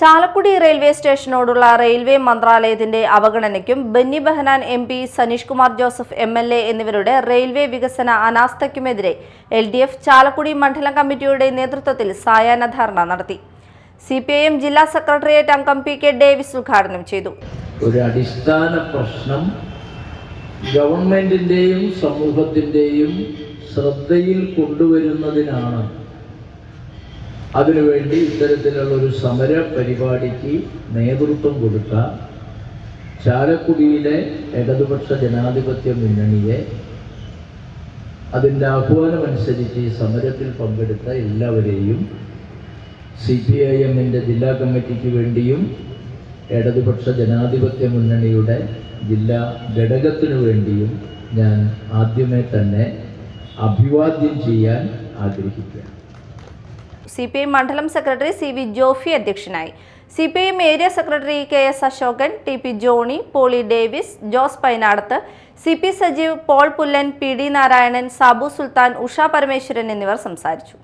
Chalakudy railway സ്റ്റേഷനോടുള്ള railway മന്ത്രാലയത്തിന്റെ അവഗണനയ്ക്കും Benny Behanan M P Saneesh Kumar Joseph M L A എന്നിവരുടെ railway വികസന അനാസ്ഥയ്ക്കുമെതിരെ എൽ ഡി എഫ് ചാലക്കുടി മണ്ഡലം കമ്മിറ്റിയുടെ നേതൃത്വത്തിൽ സായാഹ്ന ധർണ നടത്തി. സി പി ഐ എം ജില്ലാ സെക്രട്ടേറിയറ്റ് അംഗം പി കെ ഡേവിസ് ഉദ്ഘാടനം ചെയ്തു. ഒരു അടിസ്ഥാന പ്രശ്നം ഗവൺമെന്റിന്റെയും സമൂഹത്തിന്റെയും ശ്രദ്ധയിൽ കൊണ്ടുവരുന്നതിനാണ് അതിനുവേണ്ടി ഇത്തരത്തിലുള്ള ഒരു സമര പരിപാടിക്ക് നേതൃത്വം കൊടുത്ത ചാലക്കുടിയിലെ ഇടതുപക്ഷ ജനാധിപത്യ മുന്നണിയെ അതിന്റെ ആഹ്വാനമനുസരിച്ച് ഈ സമരത്തിൽ പങ്കെടുത്ത എല്ലാവരെയും സി പി ഐ എമ്മിന്റെ ജില്ലാ കമ്മിറ്റിക്ക് വേണ്ടിയും ഇടതുപക്ഷ ജനാധിപത്യ മുന്നണിയുടെ ജില്ലാ ഘടകത്തിനു വേണ്ടിയും ഞാൻ ആദ്യമേ തന്നെ അഭിവാദ്യം ചെയ്യാൻ ആഗ്രഹിക്കുകയാണ്. സി പി ഐ മണ്ഡലം സെക്രട്ടറി സി വി ജോഫി അധ്യക്ഷനായി. C P I area secretary K S Ashokan T P Johny Poly Davis Jose Painadath C P Sajeev Paul Pullan P D Narayanan Sabu Sulthan Usha Parameswaran എന്നിവർ സംസാരിച്ചു.